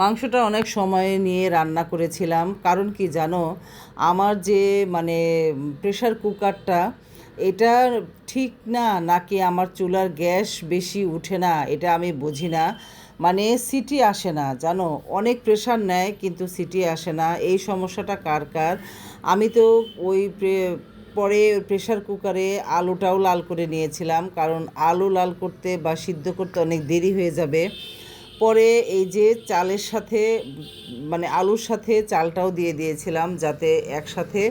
মাংসটা অনেক সময় নিয়ে রান্না করেছিলাম। কারণ কি জানো? আমার যে মানে প্রেশার কুকারটা এটা ঠিক না নাকি আমার চুলার গ্যাস বেশি উঠে না, এটা আমি বুঝি না। মানে সিটি আসে না, জানো? অনেক প্রেশার নেয়, কিন্তু সিটি আসে না। এই সমস্যাটা কার কার? আমি তো ওই পরে প্রেশার কুকারে আলুটাও লাল করে নিয়েছিলাম, কারণ আলু লাল করতে বা সিদ্ধ করতে অনেক দেরি হয়ে যাবে। পরে এই যে চালের সাথে মানে আলুর সাথে চালটাও দিয়ে দিয়েছিলাম যাতে একসাথে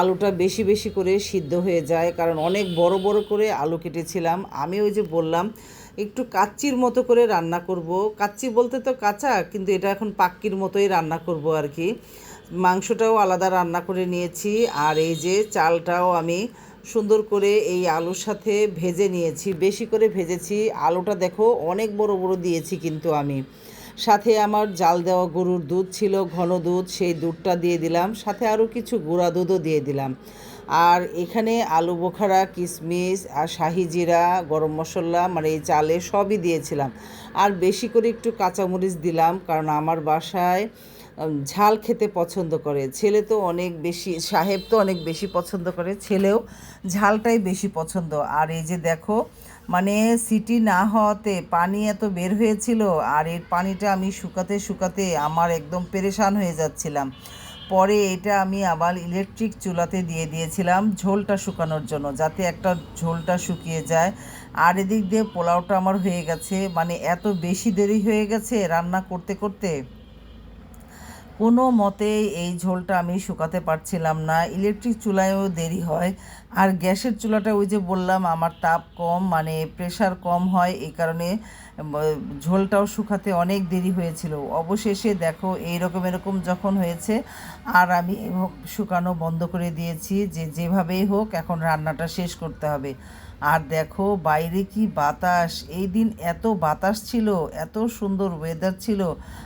আলুটা বেশি বেশি করে সিদ্ধ হয়ে যায়। কারণ অনেক বড় বড় করে আলু কেটেছিলাম। আমি ওই যে বললাম, একটু কাচ্চির মতো করে রান্না করব। কাচ্চি বলতে তো কাঁচা, কিন্তু এটা এখন পাক্কির মতোই রান্না করব আর কি। মাংসটাও আলাদা রান্না করে নিয়েছি। আর এই যে চালটাও আমি সুন্দর করে এই আলুর সাথে ভেজে নিয়েছি। বেশি করে ভেজেছি। আলুটা দেখো, অনেক বড় বড় দিয়েছি কিন্তু আমি। সাথে আমার জাল দেওয়া গরুর দুধ ছিল, ঘন দুধ, সেই দুধটা দিয়ে দিলাম। সাথে আরও কিছু গুঁড়া দুধও দিয়ে দিলাম। আর এখানে আলু বোখারা কিশমিশ আর শাহি জিরা, গরম মশলা মানে এই চালে সবই দিয়েছিলাম। আর বেশি করে একটু কাঁচামরিচ দিলাম, কারণ আমার বাসায় ঝাল খেতে পছন্দ করে। ছেলে তো অনেক বেশি, সাহেব তো অনেক বেশি পছন্দ করে। ছেলেও ঝালটাই বেশি পছন্দ। আর এই যে দেখো মানে সিটি না হওয়াতে পানি এত বের হয়েছিল, আর এর পানিটা আমি শুকাতে শুকাতে আমার একদম পেরেশান হয়ে যাচ্ছিলাম। পরে এটা আমি আবার ইলেকট্রিক চুলাতে দিয়ে দিয়েছিলাম ঝোলটা শুকানোর জন্য, যাতে একটা ঝোলটা শুকিয়ে যায়। আর এদিক দিয়ে পোলাওটা আমার হয়ে গেছে মানে এত বেশি দেরি হয়ে গেছে রান্না করতে করতে। কোনো মতেই এই ঝোলটা আমি শুকাতে পারছিলাম না। ইলেকট্রিক চুলায়ও দেরি হয়। আর গ্যাসের চুলাটা ওই যে বললাম, আমার তাপ কম মানে প্রেশার কম হয়। এই কারণে ঝোলটাও শুকাতে অনেক দেরি হয়েছিল। অবশেষে দেখো, এইরকম এরকম যখন হয়েছে, আর আমি শুকানো বন্ধ করে দিয়েছি। যে যেভাবেই হোক, এখন রান্নাটা শেষ করতে হবে। আর দেখো, বাইরে কি বাতাস? এই দিন এত বাতাস ছিল, এত সুন্দর ওয়েদার ছিল।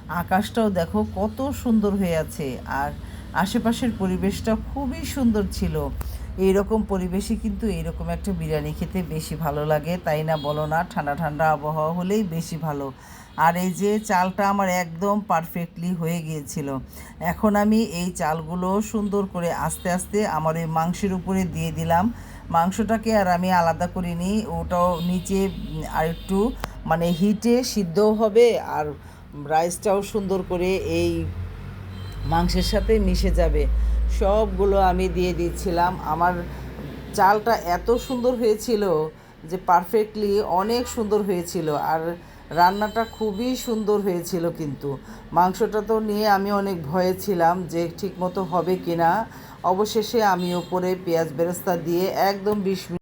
আকাশটাও দেখো কত সুন্দর হয়ে আছে। আর আশেপাশের পরিবেশটা খুবই সুন্দর ছিল। এইরকম পরিবেশে কিন্তু এইরকম একটা বিরিয়ানি খেতে বেশি ভালো লাগে। তাই না বলো না? ঠান্ডা ঠান্ডা আবহাওয়া হলেই বেশি ভালো। আর এই যে চালটা আমার একদম পারফেক্টলি হয়ে গিয়েছিল। এখন আমি এই চালগুলো সুন্দর করে আস্তে আস্তে আমার ওই মাংসের উপরে দিয়ে দিলাম। মাংসটাকে আর আমি আলাদা করিনি ওটাও নিচে আর একটু মানে হিটে সিদ্ধও হবে আর রাইসটাও সুন্দর করে এই মাংসের সাথে মিশে যাবে। সবগুলো আমি দিয়ে দিচ্ছিলাম। আমার চালটা এত সুন্দর হয়েছিল যে পারফেক্টলি অনেক সুন্দর হয়েছিল। আর রান্নাটা খুবই সুন্দর হয়েছিল কিন্তু। মাংসটা তো নিয়ে আমি অনেক ভয়ে ছিলাম যে ঠিকমতো হবে কি না অবশেষে আমি ওপরে পেঁয়াজ বেরেস্তা দিয়ে একদম বিশ